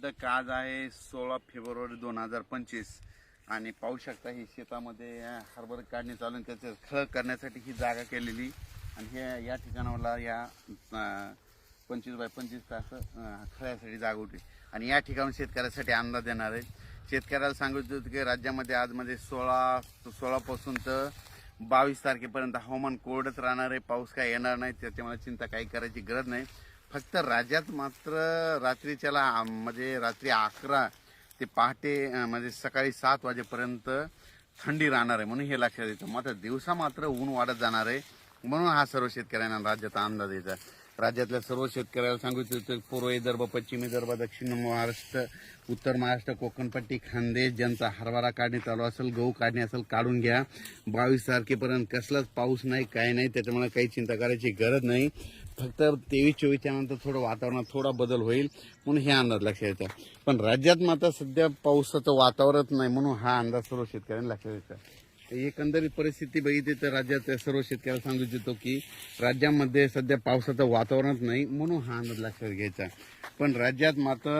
दिनांक आज आहे सोळा फेब्रुवारी दोन हजार पंचवीस. आणि पाहू शकता ही शेतामध्ये हरभर हरभरा काढणी चालून आहे त्याचं खळ करण्यासाठी ही जागा केलेली. आणि हे या ठिकाणाला या पंचवीस बाय पंचवीस तास खळ्यासाठी जागा होती. आणि या ठिकाणी शेतकऱ्यासाठी अंदाज देणार आहे शेतकऱ्याला सांगितलं होतं की राज्यामध्ये आजमध्ये सोळा सोळापासून तर बावीस तारखेपर्यंत हवामान कोरडंच राहणार आहे. पाऊस काय येणार नाही त्याच्यामुळे चिंता काही करायची गरज नाही. फक्त राज्यात मात्र रात्रीच्याला म्हणजे रात्री अकरा ते पहाटे म्हणजे सकाळी सात वाजेपर्यंत थंडी राहणार आहे म्हणून हे लक्षात येतं. मात्र दिवसा मात्र ऊन वाढत जाणार आहे म्हणून हा सर्व शेतकऱ्यांना राज्याचा अंदाज यायचा. राज्यातल्या सर्व शेतकऱ्याला सांगू इच्छितो पूर्व विदर्भ पश्चिम विदर्भ दक्षिण महाराष्ट्र उत्तर महाराष्ट्र कोकणपट्टी खानदेश ज्यांचा हरभरा काढणे चालू असेल गहू काढणी असेल काढून घ्या. बावीस तारखेपर्यंत कसलाच पाऊस नाही काय नाही त्याच्यामुळे काही चिंता करायची गरज नाही. फक्त तेवीस चोवीसच्या नंतर थोडं वातावरणात थोडा बदल होईल म्हणून हे अंदाज लक्षात येतात पण राज्यात मात्र सध्या पावसाचं वातावरणच नाही म्हणून हा अंदाज सर्व शेतकऱ्यांना लक्षात येतात एकंदरीत परिस्थिती बघितली तर राज्यात सर्व शेतकऱ्याला सांगू इच्छितो की राज्यामध्ये सध्या पावसाचं वातावरणच नाही म्हणून हा अंदाज लक्षात घ्यायचा. पण राज्यात मात्र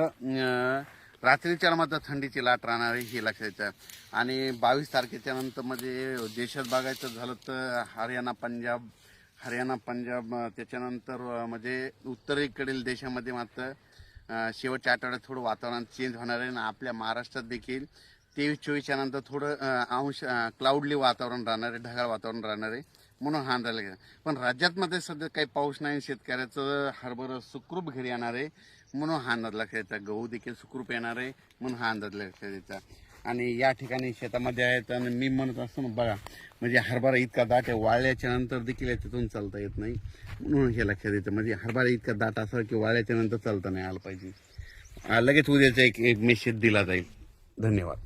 रात्रीच्या मात्र थंडीची लाट राहणार आहे हे लक्षात येतं आणि बावीस तारखेच्या नंतर म्हणजे देशात बघायचं झालं तर हरियाणा पंजाब हरियाणा पंजाब त्याच्यानंतर म्हणजे उत्तरेकडील देशामध्ये मात्र शेवटच्या आठवड्यात थोडं वातावरण चेंज होणार आहे आणि आपल्या महाराष्ट्रात देखील तेवीस चोवीसच्या नंतर थोडं अंश क्लाउडली वातावरण राहणार आहे ढगाळ वातावरण राहणार आहे म्हणून हा अंदाज लागेल. पण राज्यात मध्ये सध्या काही पाऊस नाही शेतकऱ्याचं हरभर सुखरूप घरी येणार आहे म्हणून हा अंदाज लक्षात येतात गहू देखील सुखरूप येणार आहे म्हणून हा अंदाज लक्षात येतात आणि या ठिकाणी शेतामध्ये आहेत आणि मी म्हणत असतो ना बघा म्हणजे हरभरा इतका दाट आहे वाळल्याच्या नंतर देखील याच्यातून चालता येत नाही. म्हणून हे लक्षात येतं म्हणजे हरभरा इतका दाट असा की वाळल्याच्या नंतर चालता नाही आलं पाहिजे. लगेच उद्याचा एक एक मेसेज दिला जाईल. धन्यवाद.